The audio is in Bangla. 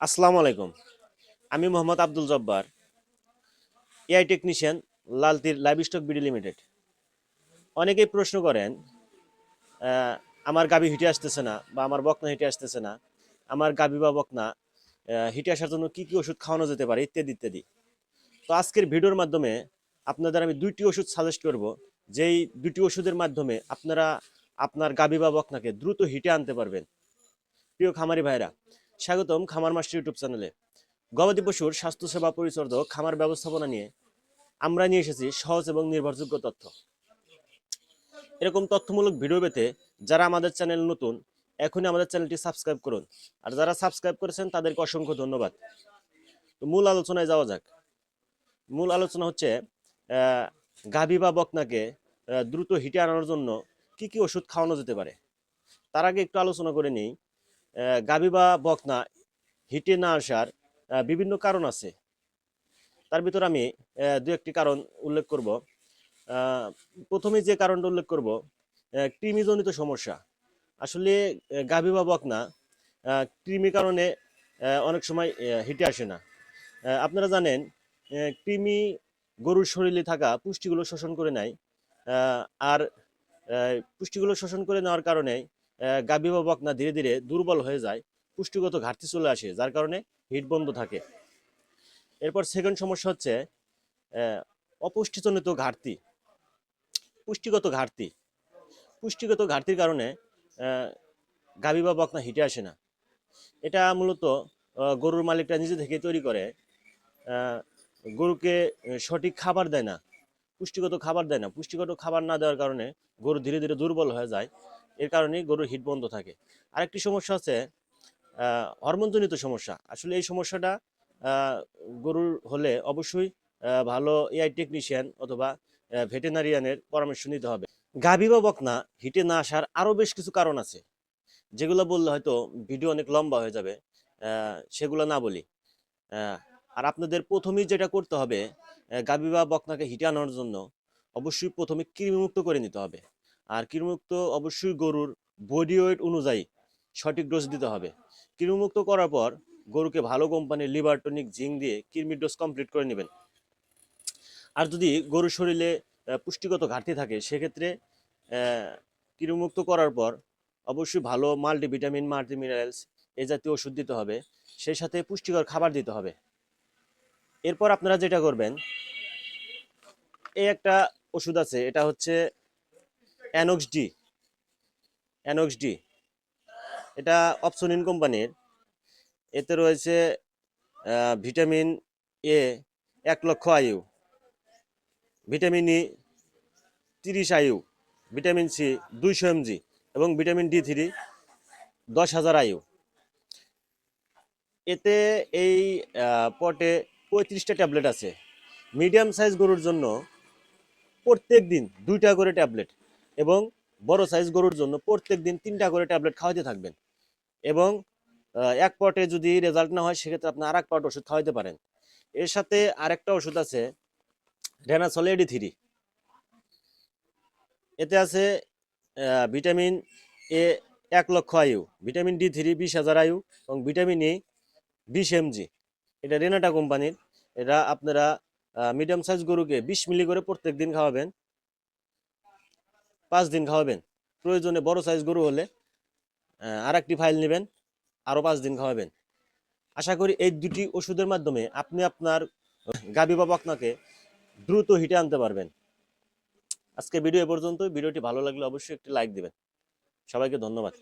আসসালামু আলাইকুম। আমি Mohammad Abdul Jabbar, AI technician, Laltir livestock BD limited. অনেকেই প্রশ্ন করেন আমার গাবি হিটে আসতেছে না বা আমার বকনা হিটে আসতেছে না, আমার গাবি বা বকনা হিটে আসার জন্য কি কি ওষুধ খাওয়ানো যেতে পারে, ইত্যাদি ইত্যাদি। তো আজকের ভিডিওর মাধ্যমে আপনাদের আমি দুইটি ওষুধ সাজেস্ট করব, যেই দুটি ওষুধের মাধ্যমে আপনারা আপনার গাবি বা বকনাকে দ্রুত হিটে আনতে পারবেন। প্রিয় খামারি ভাইরা স্বাগতম খামার মাস্টার ইউটিউব চ্যানেলে। গবাদি পশুর স্বাস্থ্যসেবা পরিচর্যক খামার ব্যবস্থাপনা নিয়ে আমরা নিয়ে এসেছি সহজ এবং নির্ভরযোগ্য তথ্য। এরকম তথ্যমূলক ভিডিও পেতে যারা আমাদের চ্যানেল নতুন, এখনই আমাদের চ্যানেলটি সাবস্ক্রাইব করুন। আর যারা সাবস্ক্রাইব করেছেন, তাদেরকে অসংখ্য ধন্যবাদ। তো মূল আলোচনায় যাওয়া যাক। মূল আলোচনা হচ্ছে গাভী বা বকনাকে দ্রুত হিটে আনার জন্য কি কি ওষুধ খাওয়ানো যেতে পারে? তার আগে একটু আলোচনা করে নিই। গাভী বা বকনা হিটে না আসার বিভিন্ন কারণ আছে। তার ভিতর আমি দু একটি কারণ উল্লেখ করব। প্রথমে যে কারণটা উল্লেখ করব কৃমিজনিত সমস্যা। আসলে গাভী বা বকনা কৃমি কারণে অনেক সময় হিটে আসে না। আপনারা জানেন কৃমি গরুর শরীরে থাকা পুষ্টিগুলো শোষণ করে নেয়। আর পুষ্টিগুলো শোষণ করে নেওয়ার কারণে আহ, গাভী বা বকনা ধীরে ধীরে দুর্বল হয়ে যায় পুষ্টিগত ঘাটতি চলে আসে যার কারণে হিট বন্ধ থাকে। এরপর সেকেন্ড সমস্যা হচ্ছে অপুষ্টিজনিত ঘাটতি পুষ্টিগত ঘাটতি। পুষ্টিগত ঘাটতির কারণে গাভী বা বকনা হিটে আসে না। এটা মূলত গরুর মালিকরা নিজে থেকে তৈরি করে গরুকে সঠিক খাবার দেয় না পুষ্টিগত খাবার দেয় না। পুষ্টিগত খাবার না দেওয়ার কারণে গরু ধীরে ধীরে দুর্বল হয়ে যায়। এর কারণেই গরুর হিট বন্ধ থাকে। আরেকটি সমস্যা আছে হরমোনজনিত সমস্যা। আসলে এই সমস্যাটা গরুর হলে অবশ্যই ভালো এআই টেকনিশিয়ান অথবা ভেটেনারিয়ানের পরামর্শ নিতে হবে। গাভী বা বকনা হিটে না আসার আরও বেশ কিছু কারণ আছে। যেগুলো বললে হয়তো ভিডিও অনেক লম্বা হয়ে যাবে সেগুলো না বলি। আর আপনাদের প্রথমেই যেটা করতে হবে গাভী বা বকনাকে হিটে আনার জন্য অবশ্যই প্রথমে কৃমিমুক্ত করে নিতে হবে। আর কৃমিমুক্ত অবশ্যই গরুর বডি ওয়েট অনুযায়ী সঠিক ডোজ দিতে হবে। কৃমিমুক্ত করার পর গরুকে ভালো কোম্পানির লিভার টনিক জিঙ্ক দিয়ে কৃমির ডোজ কমপ্লিট করে নেবেন। আর যদি গরুর শরীরে পুষ্টিগত ঘাটতি থাকে, সেক্ষেত্রে কৃমিমুক্ত করার পর অবশ্যই ভালো মাল্টিভিটামিন মাল্টি মিনারেলস এই জাতীয় ওষুধ দিতে হবে। সেই সাথে পুষ্টিকর খাবার দিতে হবে। এরপর আপনারা যেটা করবেন এই একটা ওষুধ আছে, এটা হচ্ছে অ্যানক্স ডি অ্যানক্স ডি এটা অপসনিন কোম্পানির। এতে রয়েছে ভিটামিন এ এক লক্ষ আয়ু, ভিটামিন ই তিরিশ আয়ু, ভিটামিন সি দুইশো এমজি এবং ভিটামিন ডি থ্রি দশ হাজার আয়ু। এতে এই পটে পঁয়ত্রিশটা ট্যাবলেট আছে। মিডিয়াম সাইজ গরুর জন্য প্রত্যেক দিন দুইটা করে ট্যাবলেট। এবং বড় সাইজ গরুর জন্য প্রত্যেক দিন তিনটা করে ট্যাবলেট খাওয়াতে থাকবেন। এবং এক পটে যদি রেজাল্ট না হয়, সেক্ষেত্রে আপনি আর এক পট ওষুধ খাওয়াতে পারেন। এর সাথে আরেকটা ওষুধ আছে রেনাসল এডি থ্রি এতে আছে ভিটামিন এ এক লক্ষ আয়ু ভিটামিন ডি থ্রি বিশ হাজার আয়ু এবং ভিটামিন ই বিশ এমজি এটা রেনাটা কোম্পানির। এটা আপনারা মিডিয়াম সাইজ গরুকে বিশ মিলি করে প্রত্যেক দিন খাওয়াবেন। পাঁচ দিন খাওয়াবেন। প্রয়োজনে বড় সাইজ গরু হলে আর একটি ফাইল নেবেন আরও পাঁচ দিন খাওয়াবেন। আশা করি এই দুটি ওষুধের মাধ্যমে আপনি আপনার গাভী বা বকনাকে দ্রুত হিটে আনতে পারবেন। আজকে ভিডিও এ পর্যন্ত ভিডিওটি ভালো লাগলে অবশ্যই একটি লাইক দেবেন। সবাইকে ধন্যবাদ।